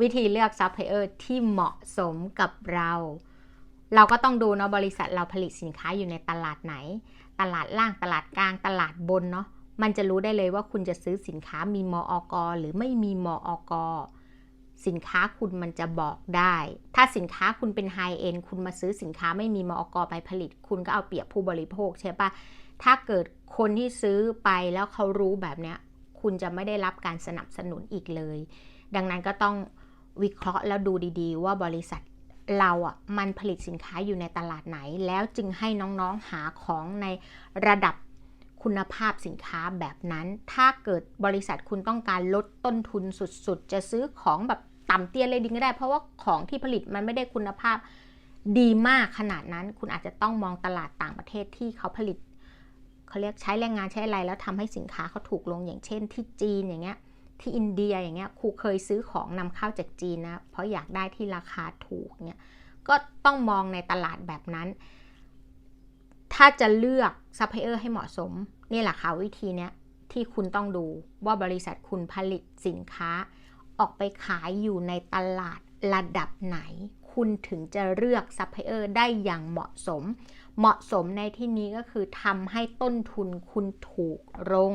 วิธีเลือกซัพพลายเออร์ที่เหมาะสมกับเรา เราก็ต้องดูเนาะบริษัทเราผลิตสินค้าอยู่ในตลาดไหน ตลาดล่างตลาดกลางตลาดบนเนาะมันจะรู้ได้เลยว่าคุณจะซื้อสินค้ามีมออกหรือไม่มีมออกสินค้าคุณมันจะบอกได้ ถ้าสินค้าคุณเป็นไฮเอ็นคุณมาซื้อสินค้าไม่มีมออกไปผลิต คุณก็เอาเปรียบผู้บริโภคใช่ปะถ้าเกิดคนที่ซื้อไปแล้วเขารู้แบบเนี้ย คุณจะไม่ได้รับการสนับสนุนอีกเลย ดังนั้นก็ต้องวิเคราะห์แล้วดูดีๆ ว่าบริษัทเราอะมันผลิตสินค้าอยู่ในตลาดไหน แล้วจึงให้น้องๆหาของในระดับคุณภาพสินค้าแบบนั้น ถ้าเกิดบริษัทคุณต้องการลดต้นทุนสุดๆ จะซื้อของแบบต่ำเตี้ยเลยดิ้งก็ได้ เพราะว่าของที่ผลิตมันไม่ได้คุณภาพดีมากขนาดนั้น คุณอาจจะต้องมองตลาดต่างประเทศที่เขาผลิตเขาเรียกใช้แรงงานใช้อะไรแล้วทำให้สินค้าเขาถูกลงอย่างเช่นที่จีนอย่างเงี้ย ที่อินเดียอย่างเงี้ยครูเคยซื้อของนำเข้าจากจีนนะ เพราะอยากได้ที่ราคาถูกเนี่ยก็ต้องมองในตลาดแบบนั้น ถ้าจะเลือกซัพพลายเออร์ให้เหมาะสม นี่แหละค่ะวิธีเนี้ยที่คุณต้องดูว่าบริษัทคุณผลิตสินค้า ออกไปขายอยู่ในตลาดระดับไหน คุณถึงจะเลือกซัพพลายเออร์ได้อย่างเหมาะสม เหมาะสมในที่นี้ก็คือทำให้ต้นทุนคุณถูกลง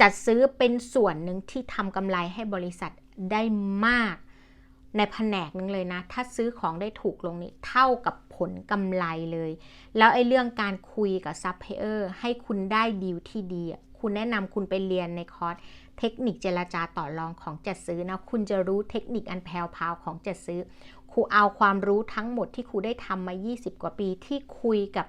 จัดซื้อเป็นส่วนหนึ่งที่ทำกำไรให้บริษัทได้มากในแผนกนึงเลยนะ ถ้าซื้อของได้ถูกลงนี่เท่ากับผลกำไรเลย แล้วไอ้เรื่องการคุยกับซัพพลายเออร์ให้คุณได้ดีลที่ดี คุณแนะนำคุณไปเรียนในคอร์สเทคนิคเจรจาต่อรองของจัดซื้อนะ คุณจะรู้เทคนิคอันแพรวๆของจัดซื้อ ครูเอาความรู้ทั้งหมดที่ครูได้ทำมา 20 กว่าปีที่คุยกับ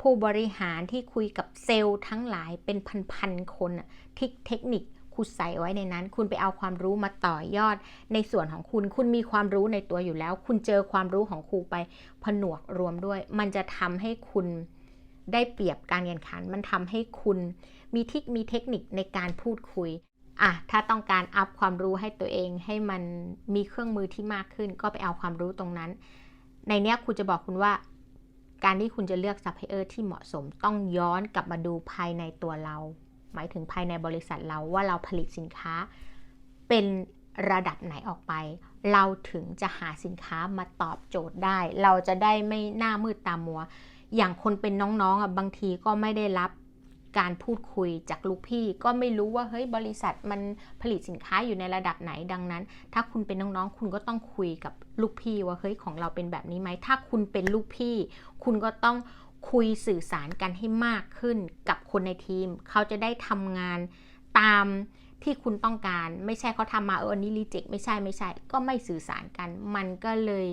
ผู้บริหารที่คุยกับเซลล์ทั้งหลายเป็นพันๆคนที่เทคนิคครูใส่ไว้ในนั้น คุณไปเอาความรู้มาต่อยอด ในส่วนของคุณ คุณมีความรู้ในตัวอยู่แล้ว คุณเจอความรู้ของครูไปผนวกรวมด้วย มันจะทำให้คุณได้เปรียบการแข่งขัน มันทำให้คุณมีทิคมีเทคนิคในการพูดคุยอะถ้าต้องการอัพความรู้ให้ตัวเองให้มันมีเครื่องมือที่มากขึ้น ก็ไปเอาความรู้ตรงนั้น ในเนี้ยครูจะบอกคุณว่า การที่คุณจะเลือกซัพพลายเออร์ที่เหมาะสมต้องย้อนกลับมาดูภายในตัวเรา หมายถึงภายในบริษัทเราว่าเราผลิตสินค้า เป็นระดับไหนออกไป เราถึงจะหาสินค้ามาตอบโจทย์ได้ เราจะได้ไม่หน้ามืดตามัว อย่างคนเป็นน้องๆอะบางทีก็ไม่ได้รับ การพูดคุยจากลูกพี่ ก็ไม่รู้ว่าเฮ้ยบริษัทมันผลิตสินค้าอยู่ในระดับไหนดังนั้น ถ้าคุณเป็นน้องๆ คุณก็ต้องคุยกับลูกพี่ว่าเฮ้ยของเราเป็นแบบนี้ไหมถ้าคุณเป็นลูกพี่ คุณก็ต้องคุยสื่อสารกันให้มากขึ้นกับคนในทีม เขาจะได้ทำงานตามที่คุณต้องการไม่ใช่เขาทำมาเอออันนี้รีเจ็คไม่ใช่ไม่ใช่ ก็ไม่สื่อสารกัน มันก็เลย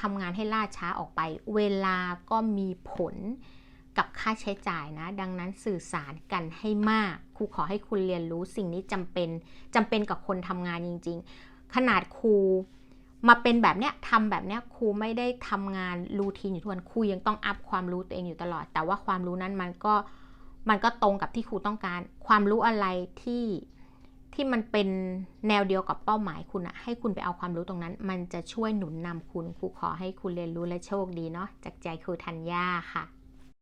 ทำงานให้ล่าช้าออกไป เวลาก็มีผล กับค่าใช้จ่ายนะ ดังนั้นสื่อสารกันให้มาก ครูขอให้คุณเรียนรู้สิ่งนี้จำเป็นจำเป็นกับคนทำงานจริง ๆ ขนาดครูมาเป็นแบบเนี้ยทำแบบเนี้ยครูไม่ได้ทำงานรูทีนอยู่ทุกวันครูยังต้องอัพความรู้ตัวเองอยู่ตลอด แต่ว่าความรู้นั้นมันก็มันก็ตรงกับที่ครูต้องการ ความรู้อะไรที่ที่มันเป็นแนวเดียวกับเป้าหมายคุณอะให้คุณไปเอาความรู้ตรงนั้น มันจะช่วยหนุนนำคุณครูขอให้คุณเรียนรู้และโชคดีเนาะจากใจครูธัญญาค่ะ